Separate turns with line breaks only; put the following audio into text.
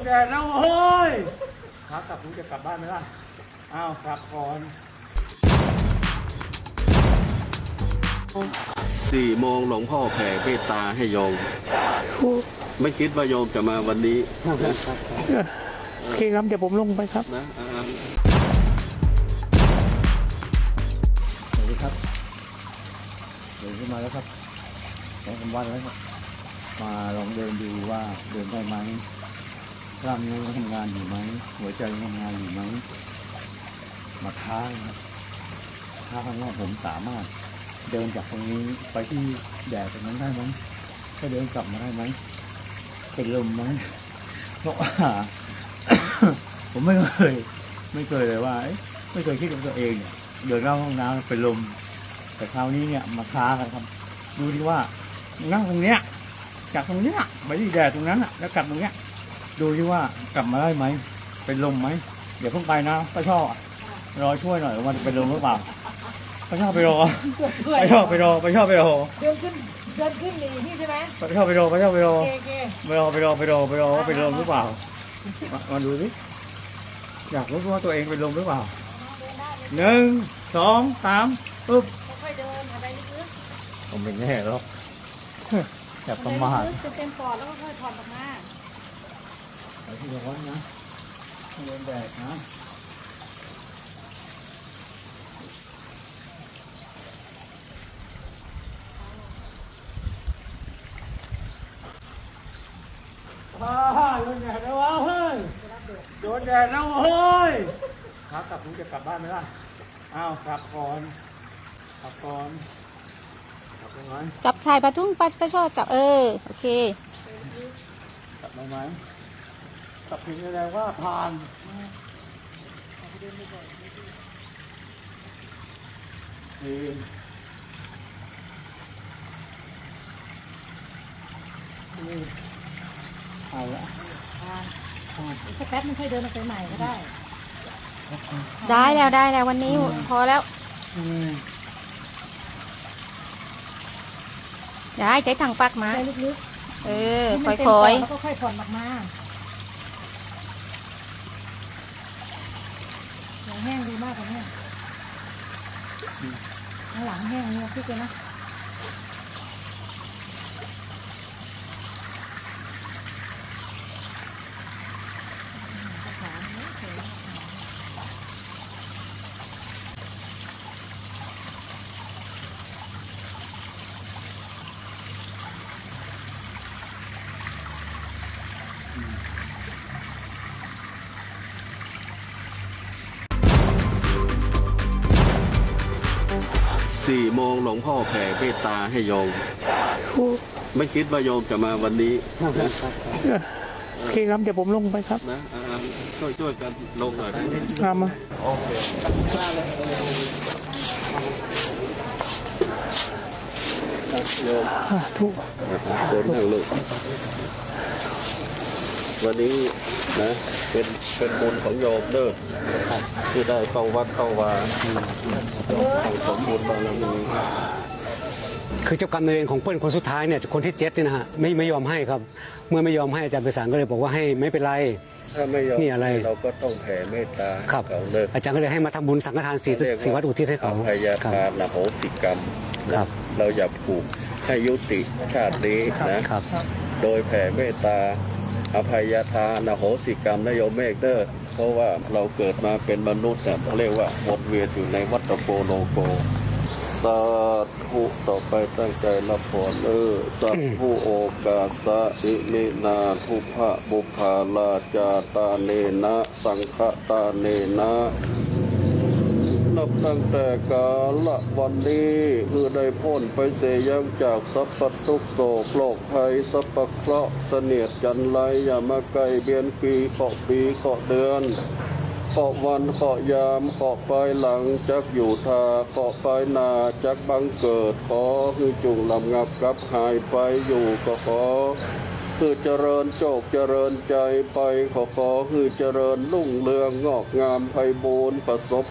นแดดแล้วเฮ้ยขากลับมึงจะกลับบ้านไหมล่ะ อ้าวกลับก่อน
สี่โมงหลวงพ่อแผ่เมตตาให้โยม ไม่คิดว่าโยมจะมาวันนี้นะ
โอเคครับเดี๋ยวผมลงไปครับ
นะอ่า
สวัสดีครับเดินขึ้นมาแล้วครับสองสามวันแล้วครับ มาลองเดินดูว่าเดินได้ไหม กล้ามเนื้อทำงานอยู่ไหมหัวใจทำงานอยู่ไหมมาท้าครับท้าครั้งว่าผมสามารถเดินจากตรงนี้ไปที่แดดตรงนั้นได้ไหมถ้เดินกลับมาได้ไหมเป็นลมไหมเพราะว่าผมไม่เคย ไม่เคยเลยว่าเอ๊ะไม่เคยคิดกับตัวเองเนี่ยเดินเข้าห้องน้ำเป็นลม แต่คราวนี้เนี่ยมาท้ากันครับดูดิว่านั่งตรงเนี้ยจากตรงเนี้ยไปที่แดดตรงนั้นอะ แล้วกลับตรงเนี้ย ดูดิว่ากลับมาได้ไหม เป็นลมไหม เดี๋ยวเพิ่งไปนะป้าช่อรอช่วยหน่อยว่ามันจะเป็นลมหรือเปล่าป้าช่อไปรอ
ช่วย
ป้าช่อไปรอป้าช่อไปรอ
เดินขึ้นเดินขึ้นหนีพี่ใช่ไหม
ป้าช่อไปรอป้าช่อไปรอ
โอเคโอเค
ไปรอไปรอไปรอไปรอว่าเป็นลมหรือเปล่ามามาดูสิอยากรู้ว่าตัวเองเป็นลมหรือเปล่าหนึ่งสองสามปึ๊บ
ค่อยๆเดินอะไรลึก
ผมเป็นแน่หรอกแอบ
ๆ
ประมาท
ลึกๆจะเต็มปอดแล้วก็ค่อยถอนออกมา
ไปที่ร้อนนะไม่โดนแดดนะว้าวโดนแดดแล้ววะเฮ้ยโดนแดดแล้วเฮ้ยขากลับมึงจะกลับบ้านไหมล่ะอ้าวกลับก่อนกลับก่อนกลับไปไหม
จับชายปลาทุ่งปลาปลาชอบจับเออ โอเค
กลับไปไหม กลับถึงแสดงว่าผ่านดีนี่เอาละ
สักแป๊บมันค่อยเดินออกไปใหม่ก็ได้
ได้แล้วได้แล้ววันนี้พอแล้ว
อืม
ได้ใจถังปักมา
ได้ลึก
เออ
ๆให้
ค่
มันเต็มป
อ
อด
ย
แล้วก็ค่อยถอนออกมาอย่า แห้งดีมากกว่านี้ข้างหลังแห้งเนี่ยพี่เจนะ
สี่โมงหลวงพ่อแผ่เมตตาให้โยม ไม่คิดว่าโยมจะมาวันนี้นะ
โอเคครับเดี๋ยวผมลงไปครับ
นะอ่าช่วยช่วยกันลงหน่อยนะ
ตามมา
โยม
อ่าถูก
เดินทางลูก วันนี้นะเป็นเป็นบุญของโยมเด้อที่ได้เข้าวัดเข้าวาของสมบูรณ์บารมี
คือเจ้ากรรมนายเวรของเปิ้ลคนสุดท้ายเนี่ยคนที่เจ็ดเนี่ยนะฮะไม่ไม่ยอมให้ครับ เมื่อไม่ยอมให้อาจารย์ไพศาลก็เลยบอกว่าให้ไม่เป็นไร
ถ้าไม่ยอม
นี่อะไร
เราก็ต้องแผ่เมตตา
ครับ
เขาเลิก
อาจารย์ก็เลยให้มาทำบุญสังฆทานสี่
เรียก
สี่วัดอุทิศให้เขา
อภัย
ครับ
ทานอโหสิกรรมนะครับเราอย่าผูกให้ยุติชาตินี้นะครับ โดยแผ่เมตตา อภัยทานอโหสิกรรมนโยมเมกเตอร์เพราะว่าเราเกิดมาเป็นมนุษย์เนี่ยเขาเรียกว่าวนเวียนอยู่ในวัฏโกโลโกสาธุต่อไปตั้งใจรับผลเออสัพผู้โอกาสะอิมินาทุพะบุภาลาจาตาเนนะ สังฆตาเนนะ นับตั้งแต่กาละวันนี้คือได้พ้นไปเสียยังจากสัพพทุกโศกโลกภัยสัพพเคราะห์เสนียดจันไรอย่ามาไกลเบียนปีเคาะปีเคาะเดือนเคาะวันเคาะยามเคาะไปหลังจักอยู่ทาเคาะไปนาจักบังเกิดขอคือจุงลำงับกับหายไปอยู่ก็ขอคือเจริญโจกเจริญใจไปขอขอคือเจริญรุ่งเรืองงอกงามไพบูรณ์ประสบ